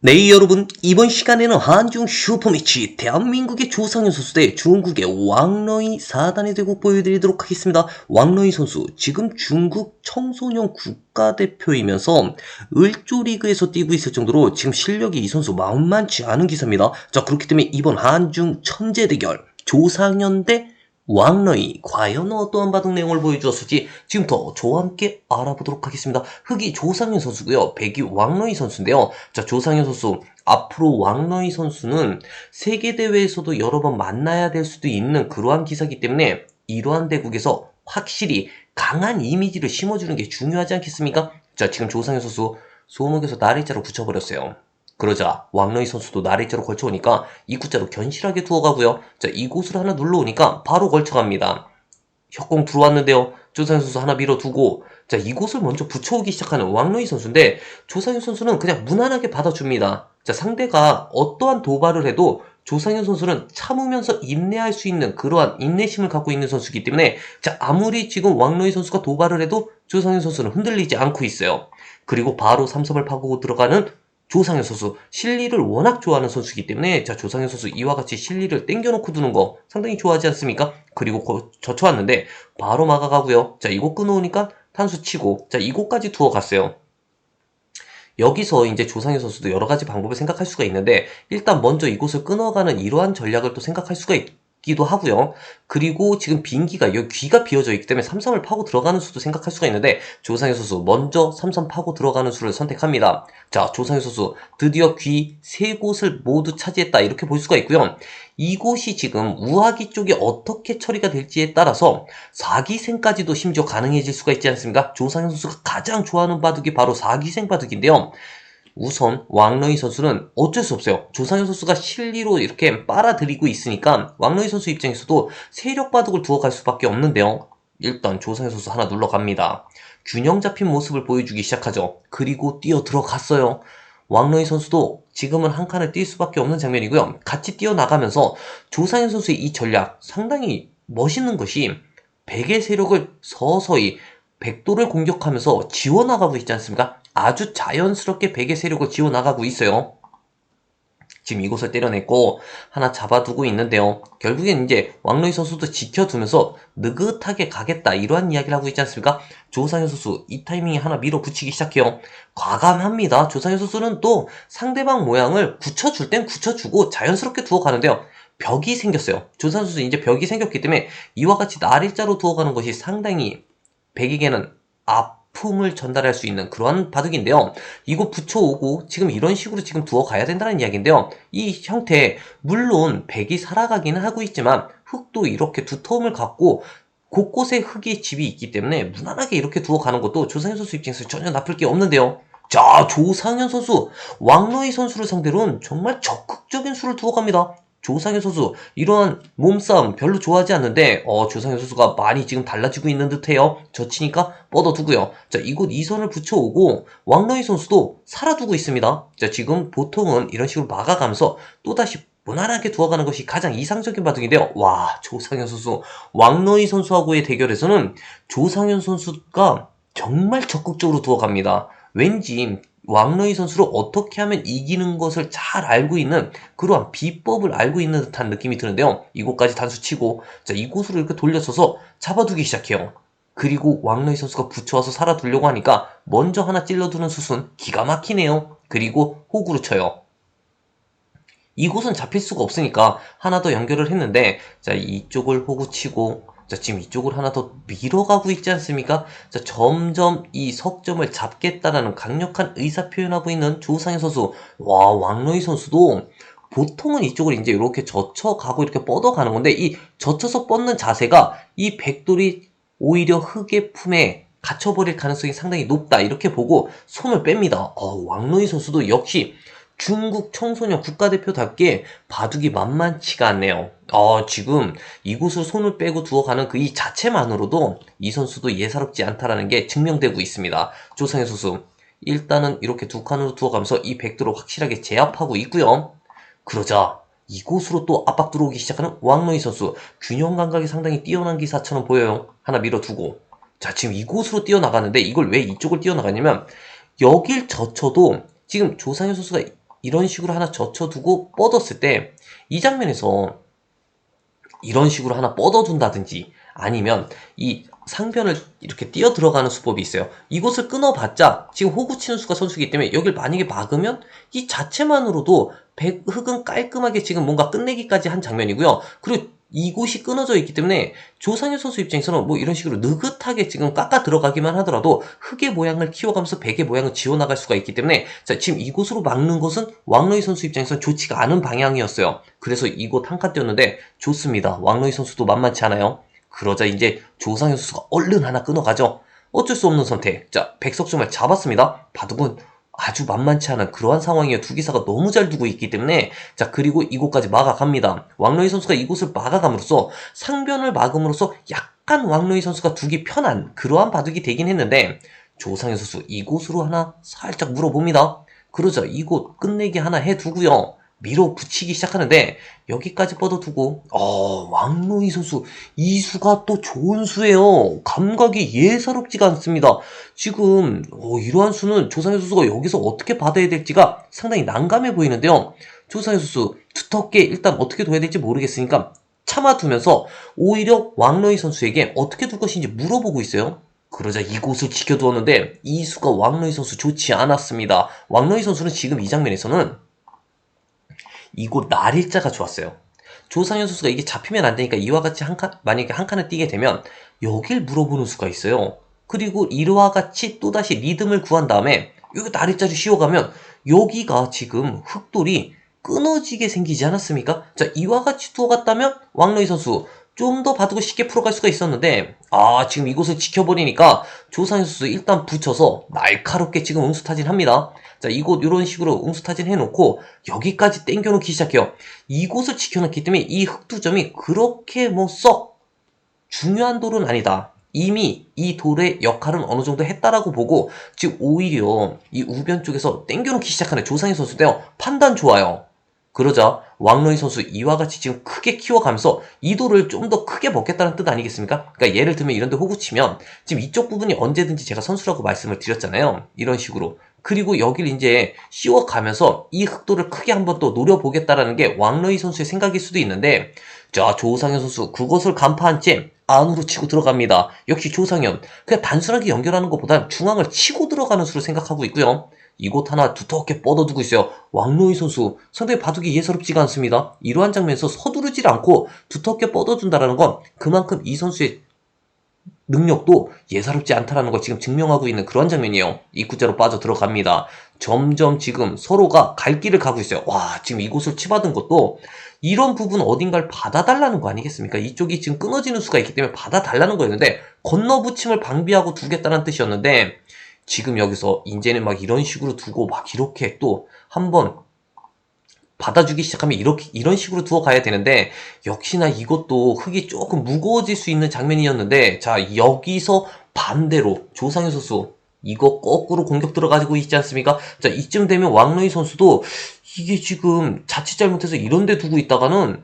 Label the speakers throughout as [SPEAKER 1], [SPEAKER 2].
[SPEAKER 1] 네 여러분 이번 시간에는 한중 슈퍼매치 대한민국의 조상현 선수 대 중국의 왕러이 4단의 대국 보여드리도록 하겠습니다. 왕러이 선수 지금 중국 청소년 국가대표이면서 을조 리그에서 뛰고 있을 정도로 지금 실력이 이 선수 만만치 않은 기사입니다. 자 그렇기 때문에 이번 한중 천재 대결 조상현 대 왕러이 과연 어떠한 바둑 내용을 보여주었을지 지금부터 저와 함께 알아보도록 하겠습니다. 흑이 조상현 선수고요. 백이 왕러이 선수인데요. 자 조상현 선수 앞으로 왕러이 선수는 세계 대회에서도 여러 번 만나야 될 수도 있는 그러한 기사이기 때문에 이러한 대국에서 확실히 강한 이미지를 심어주는 게 중요하지 않겠습니까? 자 지금 조상현 선수 소목에서 나래자로 붙여버렸어요. 그러자 왕러이 선수도 나래자로 걸쳐오니까 이구자로 견실하게 두어가고요. 자 이곳을 하나 눌러오니까 바로 걸쳐갑니다. 협공 들어왔는데요. 조상현 선수 하나 밀어두고 자 이곳을 먼저 붙여오기 시작하는 왕러이 선수인데 조상현 선수는 그냥 무난하게 받아줍니다. 자 상대가 어떠한 도발을 해도 조상현 선수는 참으면서 인내할 수 있는 그러한 인내심을 갖고 있는 선수이기 때문에 자 아무리 지금 왕러이 선수가 도발을 해도 조상현 선수는 흔들리지 않고 있어요. 그리고 바로 삼섬을 파고 들어가는 조상현 선수 실리를 워낙 좋아하는 선수이기 때문에 자 조상현 선수 이와 같이 실리를 땡겨놓고 두는 거 상당히 좋아하지 않습니까? 그리고 거- 젖혀왔는데 바로 막아가고요. 자 이곳 끊어오니까 탄수 치고 자 이곳까지 두어 갔어요. 여기서 이제 조상현 선수도 여러 가지 방법을 생각할 수가 있는데 일단 먼저 이곳을 끊어가는 이러한 전략을 또 생각할 수가 있 기도 하고요. 그리고 지금 빈기가 여기 귀가 비어져 있기 때문에 삼삼을 파고 들어가는 수도 생각할 수가 있는데 조상현 선수 먼저 삼삼 파고 들어가는 수를 선택합니다. 자 조상현 선수 드디어 귀 세 곳을 모두 차지했다 이렇게 볼 수가 있고요. 이곳이 지금 우하기 쪽에 어떻게 처리가 될지에 따라서 4기생까지도 심지어 가능해질 수가 있지 않습니까? 조상현 선수가 가장 좋아하는 바둑이 바로 4기생 바둑인데요. 우선 왕러이 선수는 어쩔 수 없어요. 조상현 선수가 실리로 이렇게 빨아들이고 있으니까 왕러이 선수 입장에서도 세력 바둑을 두어갈 수밖에 없는데요. 일단 조상현 선수 하나 눌러갑니다. 균형 잡힌 모습을 보여주기 시작하죠. 그리고 뛰어 들어갔어요. 왕러이 선수도 지금은 한 칸을 뛸 수밖에 없는 장면이고요. 같이 뛰어나가면서 조상현 선수의 이 전략 상당히 멋있는 것이 백의 세력을 서서히 백도를 공격하면서 지워나가고 있지 않습니까? 아주 자연스럽게 백의 세력을 지워나가고 있어요. 지금 이곳을 때려냈고 하나 잡아두고 있는데요. 결국엔 이제 왕로이 선수도 지켜두면서 느긋하게 가겠다 이러한 이야기를 하고 있지 않습니까? 조상현 선수 이 타이밍에 하나 밀어붙이기 시작해요. 과감합니다. 조상현 선수는 또 상대방 모양을 굳혀줄 땐 굳혀주고 자연스럽게 두어 가는데요. 벽이 생겼어요. 조상현 선수 이제 벽이 생겼기 때문에 이와 같이 날일자로 두어 가는 것이 상당히 백에게는 아픔을 전달할 수 있는 그러한 바둑인데요. 이거 붙여오고 지금 이런 식으로 지금 두어 가야 된다는 이야기인데요. 이 형태 물론 백이 살아가기는 하고 있지만 흙도 이렇게 두터움을 갖고 곳곳에 흙의 집이 있기 때문에 무난하게 이렇게 두어 가는 것도 조상현 선수 입장에서 전혀 나쁠 게 없는데요. 자, 조상현 선수, 왕로이 선수를 상대로는 정말 적극적인 수를 두어 갑니다. 조상현 선수 이러한 몸싸움 별로 좋아하지 않는데 어, 조상현 선수가 많이 지금 달라지고 있는 듯해요. 젖히니까 뻗어두고요. 자 이곳 이선을 붙여오고 왕러이 선수도 살아두고 있습니다. 자 지금 보통은 이런 식으로 막아가면서 또다시 무난하게 두어가는 것이 가장 이상적인 바둑인데요. 와 조상현 선수 왕러이 선수하고의 대결에서는 조상현 선수가 정말 적극적으로 두어갑니다. 왠지 왕러이 선수를 어떻게 하면 이기는 것을 잘 알고 있는 그러한 비법을 알고 있는 듯한 느낌이 드는데요. 이곳까지 단수 치고 자 이곳으로 이렇게 돌려서서 잡아두기 시작해요. 그리고 왕러이 선수가 붙여와서 살아두려고 하니까 먼저 하나 찔러두는 수순 기가 막히네요. 그리고 호구로 쳐요. 이곳은 잡힐 수가 없으니까 하나 더 연결을 했는데 자 이쪽을 호구 치고 자 지금 이쪽을 하나 더 밀어가고 있지 않습니까? 자 점점 이 석점을 잡겠다라는 강력한 의사 표현하고 있는 조상현 선수 와 왕로이 선수도 보통은 이쪽을 이제 이렇게 젖혀가고 이렇게 뻗어가는 건데 이 젖혀서 뻗는 자세가 이 백돌이 오히려 흙의 품에 갇혀버릴 가능성이 상당히 높다 이렇게 보고 손을 뺍니다. 어, 왕로이 선수도 역시 중국 청소년 국가대표답게 바둑이 만만치가 않네요. 어, 지금 이곳으로 손을 빼고 두어가는 그 이 자체만으로도 이 선수도 예사롭지 않다라는 게 증명되고 있습니다. 조상현 선수 일단은 이렇게 두 칸으로 두어가면서 이 백도를 확실하게 제압하고 있고요. 그러자 이곳으로 또 압박 들어오기 시작하는 왕노이 선수 균형 감각이 상당히 뛰어난 기사처럼 보여요. 하나 밀어두고 자 지금 이곳으로 뛰어나가는데 이걸 왜 이쪽을 뛰어나가냐면 여길 젖혀도 지금 조상현 선수가 이런 식으로 하나 젖혀두고 뻗었을 때 이 장면에서 이런 식으로 하나 뻗어둔다든지 아니면 이 상변을 이렇게 뛰어 들어가는 수법이 있어요. 이곳을 끊어봤자 지금 호구 치는 수가 선수이기 때문에 여길 만약에 막으면 이 자체만으로도 백, 흙은 깔끔하게 지금 뭔가 끝내기까지 한 장면이고요. 그리고 이곳이 끊어져 있기 때문에 조상현 선수 입장에서는 뭐 이런 식으로 느긋하게 지금 깎아 들어가기만 하더라도 흙의 모양을 키워가면서 백의 모양을 지워나갈 수가 있기 때문에 자 지금 이곳으로 막는 것은 왕로이 선수 입장에서는 좋지가 않은 방향이었어요. 그래서 이곳 한칸 띄었는데 좋습니다. 왕로이 선수도 만만치 않아요. 그러자 이제 조상현 선수가 얼른 하나 끊어가죠. 어쩔 수 없는 선택. 자 백석점을 잡았습니다. 바둑은 아주 만만치 않은 그러한 상황이에요. 두 기사가 너무 잘 두고 있기 때문에 자 그리고 이곳까지 막아갑니다. 왕로이 선수가 이곳을 막아감으로써 상변을 막음으로써 약간 왕로이 선수가 두기 편한 그러한 바둑이 되긴 했는데 조상현 선수 이곳으로 하나 살짝 물어봅니다. 그러자 이곳 끝내기 하나 해두고요. 밀어붙이기 시작하는데 여기까지 뻗어두고 어 왕로이 선수 이 수가 또 좋은 수예요. 감각이 예사롭지가 않습니다. 지금 어, 이러한 수는 조상현 선수가 여기서 어떻게 받아야 될지가 상당히 난감해 보이는데요. 조상현 선수 두텁게 일단 어떻게 둬야 될지 모르겠으니까 참아두면서 오히려 왕로이 선수에게 어떻게 둘 것인지 물어보고 있어요. 그러자 이곳을 지켜두었는데 이 수가 왕로이 선수 좋지 않았습니다. 왕로이 선수는 지금 이 장면에서는 이곳 날일자가 좋았어요. 조상현 선수가 이게 잡히면 안 되니까 이와 같이 한 칸, 만약에 한 칸을 뛰게 되면 여길 물어보는 수가 있어요. 그리고 이와 같이 또다시 리듬을 구한 다음에 여기 날일자를 씌워가면 여기가 지금 흑돌이 끊어지게 생기지 않았습니까? 자, 이와 같이 두어갔다면 왕로이 선수 좀 더 바둑을 쉽게 풀어갈 수가 있었는데 아 지금 이곳을 지켜버리니까 조상현 선수 일단 붙여서 날카롭게 지금 응수타진합니다. 자 이곳 이런 식으로 응수타진 해놓고 여기까지 땡겨놓기 시작해요. 이곳을 지켜놨기 때문에 이 흑두점이 그렇게 뭐 썩 중요한 돌은 아니다. 이미 이 돌의 역할은 어느 정도 했다라고 보고 지금 오히려 이 우변 쪽에서 땡겨놓기 시작하는 조상현 선수인데요. 판단 좋아요. 그러자 왕로이 선수 이와 같이 지금 크게 키워가면서 이 돌을 좀더 크게 먹겠다는 뜻 아니겠습니까? 그러니까 예를 들면 이런데 호구 치면 지금 이쪽 부분이 언제든지 제가 선수라고 말씀을 드렸잖아요. 이런 식으로. 그리고 여길 이제 씌워가면서 이 흑돌을 크게 한번 또 노려보겠다라는 게 왕로이 선수의 생각일 수도 있는데 자 조상현 선수 그것을 간파한 채 안으로 치고 들어갑니다. 역시 조상현 그냥 단순하게 연결하는 것보단 중앙을 치고 들어가는 수로 생각하고 있고요. 이곳 하나 두텁게 뻗어두고 있어요. 왕로이 선수 상당히 바둑이 예사롭지가 않습니다. 이러한 장면에서 서두르질 않고 두텁게 뻗어준다는 건 그만큼 이 선수의 능력도 예사롭지 않다라는 걸 지금 증명하고 있는 그런 장면이에요. 입구자로 빠져 들어갑니다. 점점 지금 서로가 갈 길을 가고 있어요. 와, 지금 이곳을 치받은 것도 이런 부분 어딘가를 받아달라는 거 아니겠습니까? 이쪽이 지금 끊어지는 수가 있기 때문에 받아달라는 거였는데 건너붙임을 방비하고 두겠다는 뜻이었는데 지금 여기서 이제는 막 이런 식으로 두고 막 이렇게 또 한번 받아주기 시작하면 이렇게 이런 식으로 두어 가야 되는데 역시나 이것도 흙이 조금 무거워질 수 있는 장면이었는데 자 여기서 반대로 조상현 선수 이거 거꾸로 공격 들어가지고 있지 않습니까? 자 이쯤 되면 왕로이 선수도 이게 지금 자칫 잘못해서 이런 데 두고 있다가는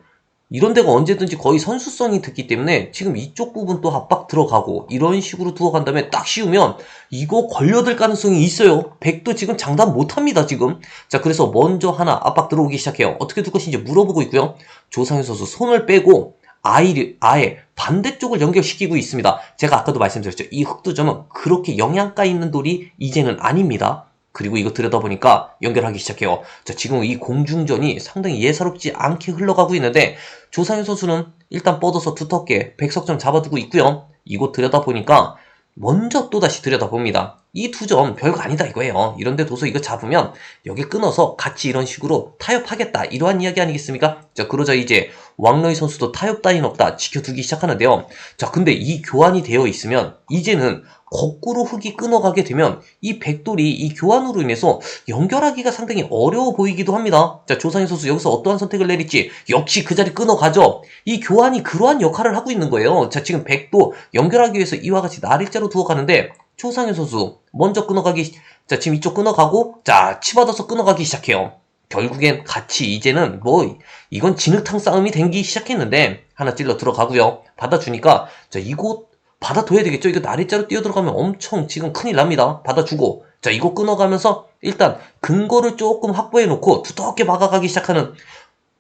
[SPEAKER 1] 이런 데가 언제든지 거의 선수성이 듣기 때문에 지금 이쪽 부분 또 압박 들어가고 이런 식으로 두어 간 다음에 딱 씌우면 이거 걸려들 가능성이 있어요. 백도 지금 장담 못합니다 지금. 자 그래서 먼저 하나 압박 들어오기 시작해요. 어떻게 둘 것인지 물어보고 있고요. 조상현 선수 손을 빼고 아이를 아예 반대쪽을 연결시키고 있습니다. 제가 아까도 말씀드렸죠. 이 흑두점은 그렇게 영양가 있는 돌이 이제는 아닙니다. 그리고 이거 들여다보니까 연결하기 시작해요. 자, 지금 이 공중전이 상당히 예사롭지 않게 흘러가고 있는데 조상현 선수는 일단 뻗어서 두텁게 백석점 잡아두고 있고요. 이곳 들여다보니까 먼저 또다시 들여다봅니다. 이 두 점 별거 아니다 이거예요. 이런데 둬서 이거 잡으면 여기 끊어서 같이 이런 식으로 타협하겠다. 이러한 이야기 아니겠습니까? 자, 그러자 이제 왕로이 선수도 타협 따윈 없다. 지켜두기 시작하는데요. 자, 근데 이 교환이 되어 있으면 이제는 거꾸로 흙이 끊어가게 되면 이 백돌이 이 교환으로 인해서 연결하기가 상당히 어려워 보이기도 합니다. 자, 조상현 선수 여기서 어떠한 선택을 내릴지 역시 그 자리 끊어가죠. 이 교환이 그러한 역할을 하고 있는 거예요. 자, 지금 백도 연결하기 위해서 이와 같이 날일자로 두어 가는데 조상현 선수 먼저 끊어가기 자, 지금 이쪽 끊어가고 자, 치받아서 끊어가기 시작해요. 결국엔 같이 이제는 뭐 이건 진흙탕 싸움이 된기 시작했는데 하나 찔러 들어가고요. 받아주니까 자, 이곳 받아둬야 되겠죠? 이거 나리자로 뛰어 들어가면 엄청 지금 큰일 납니다. 받아주고 자, 이거 끊어가면서 일단 근거를 조금 확보해놓고 두텁게 막아가기 시작하는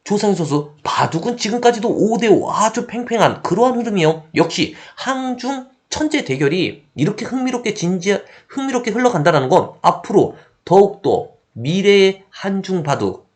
[SPEAKER 1] 조상현 선수. 바둑은 지금까지도 5대5 아주 팽팽한 그러한 흐름이요. 역시 항중 천재 대결이 이렇게 흥미롭게 진지, 흥미롭게 흘러간다는 건 앞으로 더욱더 미래의 한중 바둑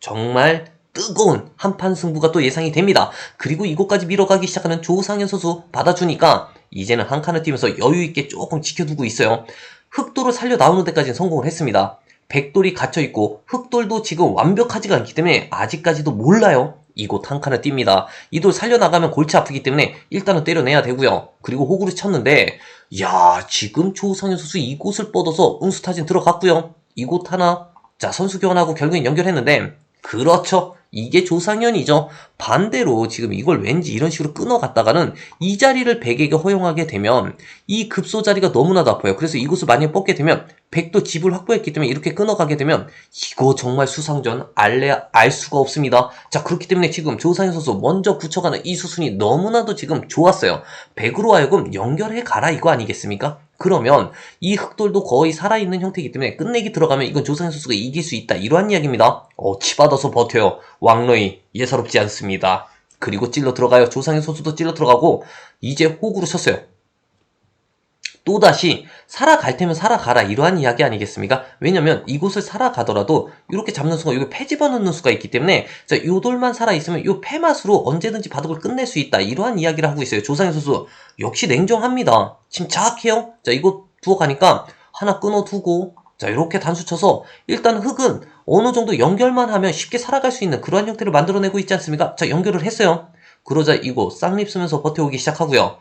[SPEAKER 1] 정말 뜨거운 한판 승부가 또 예상이 됩니다. 그리고 이곳까지 밀어가기 시작하는 조상현 선수 받아주니까 이제는 한 칸을 뛰면서 여유있게 조금 지켜두고 있어요. 흑돌을 살려 나오는 데까지는 성공을 했습니다. 백돌이 갇혀있고 흑돌도 지금 완벽하지가 않기 때문에 아직까지도 몰라요. 이곳 한 칸을 띱니다. 이 돌 살려나가면 골치 아프기 때문에 일단은 때려내야 되고요. 그리고 호구를 쳤는데 야 지금 조상현 선수 이곳을 뻗어서 응수타진 들어갔고요. 이곳 하나 자 선수 교환하고 결국엔 연결했는데 그렇죠. 이게 조상현이죠. 반대로 지금 이걸 왠지 이런 식으로 끊어갔다가는 이 자리를 백에게 허용하게 되면 이 급소 자리가 너무나도 아파요. 그래서 이곳을 만약에 뻗게 되면 백도 집을 확보했기 때문에 이렇게 끊어가게 되면 이거 정말 수상전 알래 알 수가 없습니다. 자 그렇기 때문에 지금 조상현 선수 먼저 붙여가는 이 수순이 너무나도 지금 좋았어요. 백으로 하여금 연결해 가라 이거 아니겠습니까? 그러면 이 흑돌도 거의 살아있는 형태이기 때문에 끝내기 들어가면 이건 조상현 선수가 이길 수 있다 이러한 이야기입니다. 어 치받아서 버텨요. 왕로이 예사롭지 않습니다. 그리고 찔러 들어가요. 조상현 선수도 찔러 들어가고 이제 호구로 쳤어요. 또다시 살아갈 테면 살아가라 이러한 이야기 아니겠습니까? 왜냐면 이곳을 살아가더라도 이렇게 잡는 수가 여기 패 집어넣는 수가 있기 때문에 자, 요 돌만 살아있으면 요 패맛으로 언제든지 바둑을 끝낼 수 있다 이러한 이야기를 하고 있어요. 조상현 선수 역시 냉정합니다. 침착해요. 자 이거 두어 가니까 하나 끊어두고 자 이렇게 단수 쳐서 일단 흑은 어느 정도 연결만 하면 쉽게 살아갈 수 있는 그러한 형태를 만들어내고 있지 않습니까? 자 연결을 했어요. 그러자 이거 쌍립 쓰면서 버텨오기 시작하고요.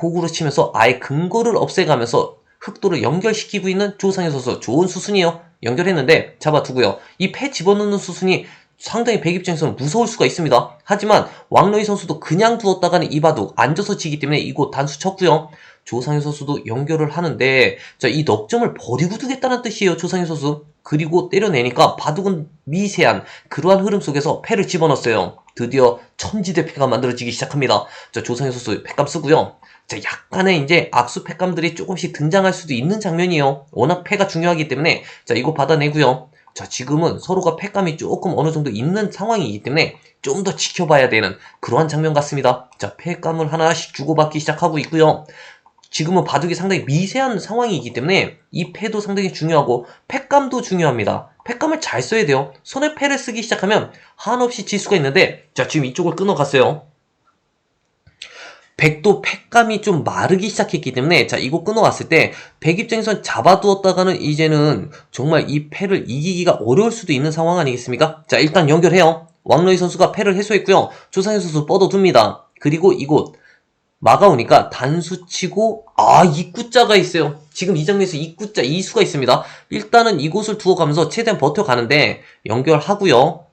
[SPEAKER 1] 호구로 치면서 아예 근거를 없애가면서 흑도를 연결시키고 있는 조상현 선수 좋은 수순이에요. 연결했는데 잡아두고요. 이 패 집어넣는 수순이 상당히 백 입장에서는 무서울 수가 있습니다. 하지만 왕로이 선수도 그냥 두었다가는 이 바둑 앉아서 치기 때문에 이곳 단수 쳤고요. 조상현 선수도 연결을 하는데 자 이 넉점을 버리고 두겠다는 뜻이에요. 조상현 선수. 그리고 때려내니까 바둑은 미세한 그러한 흐름 속에서 패를 집어넣었어요. 드디어 천지대 패가 만들어지기 시작합니다. 자 조상현 선수 패감 쓰고요. 자, 약간의 이제 악수 패감들이 조금씩 등장할 수도 있는 장면이에요. 워낙 패가 중요하기 때문에 자 이거 받아내고요. 자 지금은 서로가 패감이 조금 어느 정도 있는 상황이기 때문에 좀 더 지켜봐야 되는 그러한 장면 같습니다. 자 패감을 하나씩 주고받기 시작하고 있고요. 지금은 바둑이 상당히 미세한 상황이기 때문에 이 패도 상당히 중요하고 패감도 중요합니다. 패감을 잘 써야 돼요. 손에 패를 쓰기 시작하면 한없이 질 수가 있는데 자 지금 이쪽을 끊어갔어요. 백도 팩감이 좀 마르기 시작했기 때문에 자 이거 끊어왔을 때 백 입장에선 잡아두었다가는 이제는 정말 이 패를 이기기가 어려울 수도 있는 상황 아니겠습니까? 자 일단 연결해요. 왕로이 선수가 패를 해소했고요. 조상현 선수 뻗어둡니다. 그리고 이곳 막아오니까 단수 치고 아 입구자가 있어요. 지금 이 장면에서 입구자 이수가 있습니다. 일단은 이곳을 두어가면서 최대한 버텨가는데 연결하고요.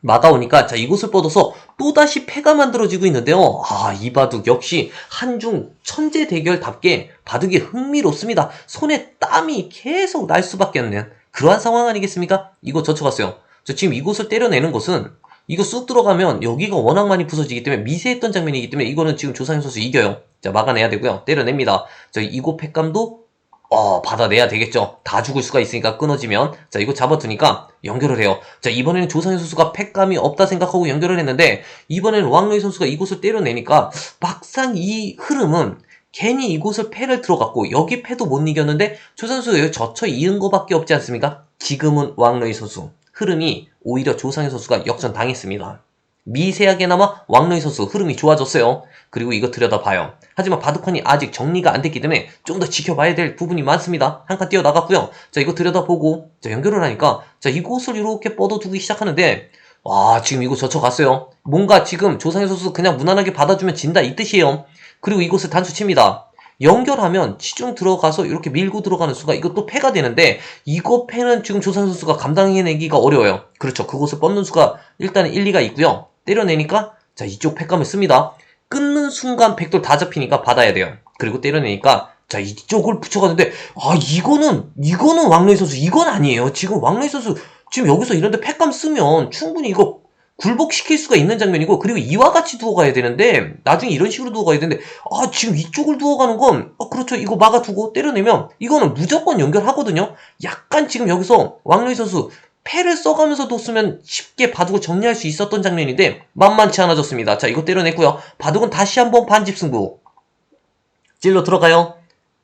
[SPEAKER 1] 막아오니까 자 이곳을 뻗어서 또다시 패가 만들어지고 있는데요. 아 이 바둑 역시 한중 천재 대결답게 바둑이 흥미롭습니다. 손에 땀이 계속 날 수밖에 없는 그러한 상황 아니겠습니까? 이거 젖혀갔어요. 저 지금 이곳을 때려내는 것은 이거 쑥 들어가면 여기가 워낙 많이 부서지기 때문에 미세했던 장면이기 때문에 이거는 지금 조상현 선수 이겨요. 자 막아내야 되고요. 때려냅니다. 자 이곳 패감도 어, 받아내야 되겠죠. 다 죽을 수가 있으니까 끊어지면. 자, 이거 잡아두니까 연결을 해요. 자, 이번에는 조상현 선수가 팩감이 없다 생각하고 연결을 했는데, 이번에는 왕로이 선수가 이곳을 때려내니까, 막상 이 흐름은 괜히 이곳을 패를 들어갔고, 여기 패도 못 이겼는데, 선수 여기 젖혀 이은 거밖에 없지 않습니까? 지금은 왕로이 선수. 흐름이 오히려 조상현 선수가 역전 당했습니다. 미세하게나마 왕로이 선수 흐름이 좋아졌어요. 그리고 이거 들여다봐요. 하지만 바둑판이 아직 정리가 안 됐기 때문에 좀 더 지켜봐야 될 부분이 많습니다. 한 칸 뛰어나갔고요. 자 이거 들여다보고 자 연결을 하니까 자 이곳을 이렇게 뻗어두기 시작하는데 와 지금 이거 젖혀갔어요. 뭔가 지금 조상현 선수 그냥 무난하게 받아주면 진다 이 뜻이에요. 그리고 이곳을 단수 칩니다. 연결하면 치중 들어가서 이렇게 밀고 들어가는 수가 이것도 패가 되는데 이거 패는 지금 조상 선수가 감당해내기가 어려워요. 그렇죠. 그곳을 뻗는 수가 일단 일리가 있고요. 때려내니까 자 이쪽 패감을 씁니다. 끊는 순간 백돌 다 잡히니까 받아야 돼요. 그리고 때려내니까 자 이쪽을 붙여가는데 아 이거는 이거는 왕로이 선수 이건 아니에요. 지금 왕로이 선수 지금 여기서 이런데 패감 쓰면 충분히 이거 굴복시킬 수가 있는 장면이고 그리고 이와 같이 두어 가야 되는데 나중에 이런 식으로 두어 가야 되는데 아 지금 이쪽을 두어 가는 건 아, 그렇죠. 이거 막아두고 때려내면 이거는 무조건 연결하거든요. 약간 지금 여기서 왕로이 선수 패를 써가면서 뒀으면 쉽게 바둑을 정리할 수 있었던 장면인데 만만치 않아졌습니다. 자 이거 때려냈고요. 바둑은 다시 한번 반집 승부. 찔러 들어가요.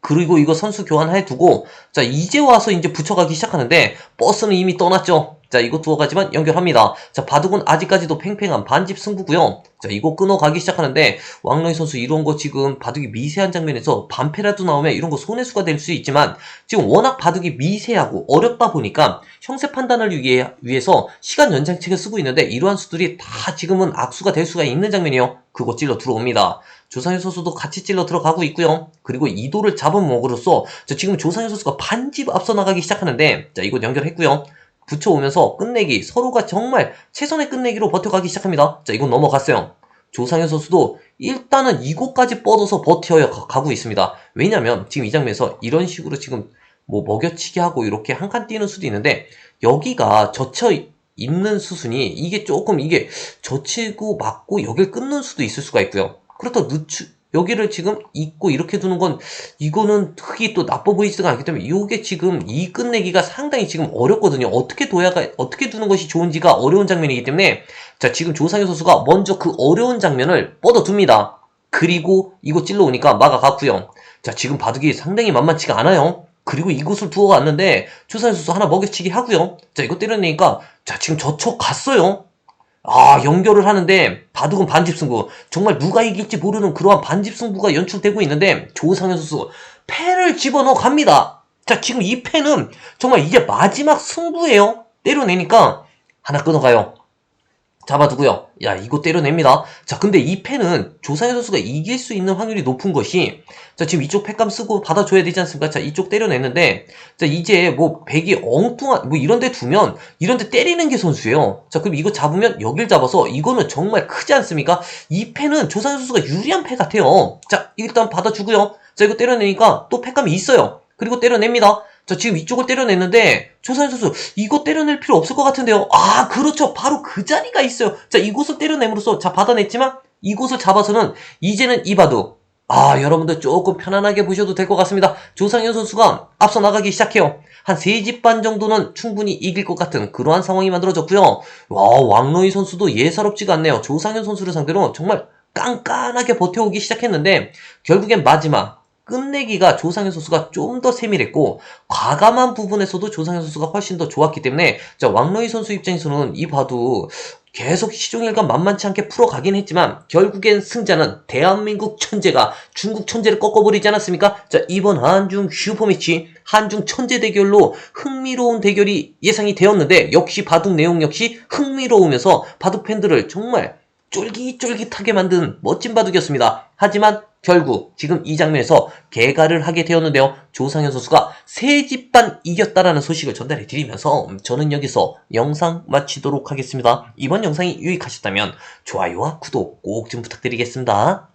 [SPEAKER 1] 그리고 이거 선수 교환해 두고 자 이제 와서 이제 붙여가기 시작하는데 버스는 이미 떠났죠 자 이거 두어 가지만 연결합니다 자 바둑은 아직까지도 팽팽한 반집 승부고요 자 이거 끊어가기 시작하는데 왕로이 선수 이런 거 지금 바둑이 미세한 장면에서 반패라도 나오면 이런 거 손해수가 될 수 있지만 지금 워낙 바둑이 미세하고 어렵다 보니까 형세 판단을 위해, 위해서 시간 연장책을 쓰고 있는데 이러한 수들이 다 지금은 악수가 될 수가 있는 장면이에요 그거 찔러 들어옵니다 조상현 선수도 같이 찔러 들어가고 있고요. 그리고 이도를 잡아먹으로써 자, 지금 조상현 선수가 반집 앞서 나가기 시작하는데 자 이거 연결했고요. 붙여오면서 끝내기 서로가 정말 최선의 끝내기로 버텨가기 시작합니다. 자 이건 넘어갔어요. 조상현 선수도 일단은 이곳까지 뻗어서 버텨야 가- 가고 있습니다. 왜냐면 지금 이 장면에서 이런 식으로 지금 뭐 먹여치기 하고 이렇게 한 칸 뛰는 수도 있는데 여기가 젖혀 있는 수순이 이게 조금 이게 젖히고 맞고 여길 끊는 수도 있을 수가 있고요. 그렇다 늦추 여기를 지금 잊고 이렇게 두는 건 이거는 흙이 또 나빠 보이지가 않기 때문에 이게 지금 이 끝내기가 상당히 지금 어렵거든요. 어떻게 둬야가 어떻게 두는 것이 좋은지가 어려운 장면이기 때문에 자 지금 조상현 선수가 먼저 그 어려운 장면을 뻗어둡니다. 그리고 이거 찔러오니까 막아갔고요. 자 지금 바둑이 상당히 만만치가 않아요. 그리고 이곳을 두어 갔는데 조상현 선수 하나 먹여치기 하고요. 자 이거 때려내니까 자 지금 저쪽 갔어요. 아 연결을 하는데 바둑은 반집 승부. 정말 누가 이길지 모르는 그러한 반집 승부가 연출되고 있는데 조상현 선수 패를 집어넣어 갑니다. 자 지금 이 패는 정말 이게 마지막 승부예요. 때려내니까 하나 끊어가요 잡아두고요 야 이거 때려냅니다 자 근데 이 패는 조상현 선수가 이길 수 있는 확률이 높은 것이 자 지금 이쪽 패감 쓰고 받아줘야 되지 않습니까 자 이쪽 때려냈는데 자 이제 뭐 백이 엉뚱한 뭐 이런 데 두면 이런 데 때리는 게 선수예요. 자, 그럼 이거 잡으면 여길 잡아서 이거는 정말 크지 않습니까? 이 패는 조상현 선수가 유리한 패 같아요. 자, 일단 받아주고요. 자, 이거 때려내니까 또 패감이 있어요. 그리고 때려냅니다. 자, 지금 이쪽을 때려냈는데 조상현 선수 이거 때려낼 필요 없을 것 같은데요. 아, 그렇죠. 바로 그 자리가 있어요. 자, 이곳을 때려냄으로써 자, 받아냈지만 이곳을 잡아서는 이제는 이바도 아, 여러분들 조금 편안하게 보셔도 될 것 같습니다. 조상현 선수가 앞서 나가기 시작해요. 한 3집 반 정도는 충분히 이길 것 같은 그러한 상황이 만들어졌고요. 와, 왕로이 선수도 예사롭지가 않네요. 조상현 선수를 상대로 정말 깐깐하게 버텨오기 시작했는데 결국엔 마지막 끝내기가 조상현 선수가 좀 더 세밀했고 과감한 부분에서도 조상현 선수가 훨씬 더 좋았기 때문에 자, 왕로이 선수 입장에서는 이 봐도 계속 시종일관 만만치 않게 풀어가긴 했지만 결국엔 승자는 대한민국 천재가 중국 천재를 꺾어버리지 않았습니까? 자 이번 한중 슈퍼매치 한중 천재 대결로 흥미로운 대결이 예상이 되었는데 역시 바둑 내용 역시 흥미로우면서 바둑 팬들을 정말 쫄깃쫄깃하게 만든 멋진 바둑이었습니다. 하지만 결국 지금 이 장면에서 개가를 하게 되었는데요. 조상현 선수가 세 집단 이겼다라는 소식을 전달해 드리면서 저는 여기서 영상 마치도록 하겠습니다. 이번 영상이 유익하셨다면 좋아요와 구독 꼭 좀 부탁드리겠습니다.